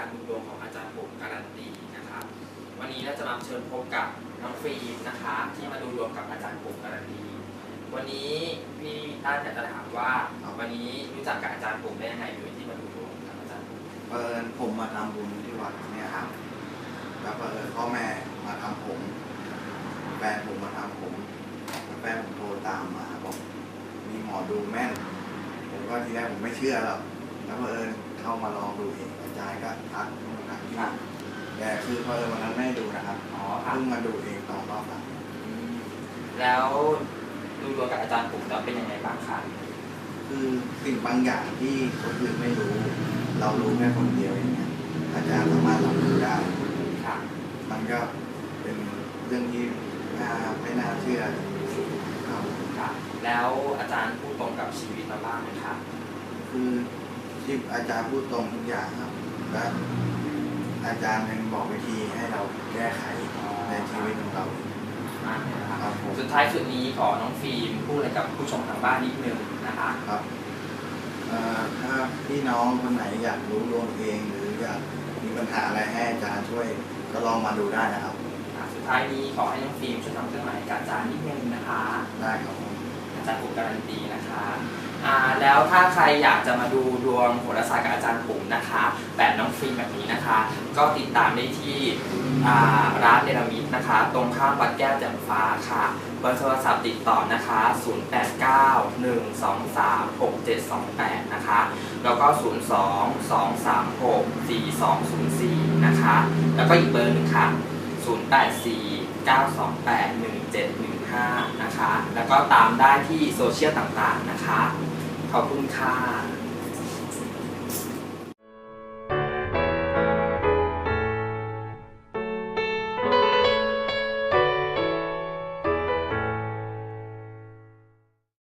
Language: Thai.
การดูดวงของอาจารย์ผมการันตีนะครับวันนี้เราจะมาเชิญพบกับน้องฟิล์มนะคะ ที่มาดูดวงกับอาจารย์ผมการันตี วันนี้พี่ต้านอยากจะถามว่าวันนี้รู้จักกับอาจารย์ผมได้ยังไงโดยที่มาดูดวงกับอาจารย์ผมเออผมมาทำบุญที่วัดเนี่ยครับแล้วก็เออพ่อแม่มาทำผม แฟนผมมาทำผมแฟนผมโทรตามมาบอกมีหมอดูแม่นผมก็ทีแรกผมไม่เชื่อหรอก แล้วเอิญเข้ามาลองดูเองอาจารย์ก็ทักนู่นทักนี่ครับแต่คือเอิญวันนั้นไม่ได้ดูนะครับอ๋อครับ เพิ่งมาดูเองตอนรอบหลังอืมแล้วดูดวงกับอาจารย์ผมแล้วเป็นยังไงบ้างคะคือสิ่งบางอย่างที่คนอื่นไม่รู้ เรารู้แค่คนเดียวอย่างเงี้ยอาจารย์สามารถรับรู้ได้ ค่ะ มันก็เป็นเรื่องที่น่าไม่น่าเชื่อครับค่ะแล้วอาจารย์พูดตรงกับชีวิตเราบ้างไหมคะคือ ที่อาจารย์พูดตรงทุกอย่างครับและอาจารย์ยังบอกวิธีให้เราแก้ไขในชีวิตของเรามากเลยนะคะครับผมสุดท้ายสุดนี้ขอน้องฟิล์มพูดอะไรกับผู้ชมทางบ้านนิดนึงนะคะครับเอ่อถ้าพี่น้องคนไหนอยากรู้ดวงเองหรืออยากมีปัญหาอะไรให้อาจารย์ช่วยก็ลองมาดูได้นะครับ อะสุดท้ายนี้ขอให้น้องฟิล์มช่วยทำเครื่องหมายกับอาจารย์นิดนึงนะคะ ได้ครับผมอาจารย์ผมการันตีนะคะอ่า แล้วถ้าใครอยากจะมาดูดวงโหราศาสตร์กับอาจารย์ผมนะคะ แบบน้องฟิล์มแบบนี้นะคะ ก็ติดตามได้ที่ร้านเนรมิตนะคะ ตรงข้ามวัดแก้วแจ่มฟ้าค่ะเบอร์โทรศัพท์ติดต่อนะคะ 0891236728 นะคะ แล้วก็ 02-236-4204 นะคะ แล้วก็อีกเบอร์หนึ่งค่ะ 084-928-1715 นะคะ แล้วก็ตามได้ที่โซเชียลต่างๆ นะคะ ขอบคุณค่ะ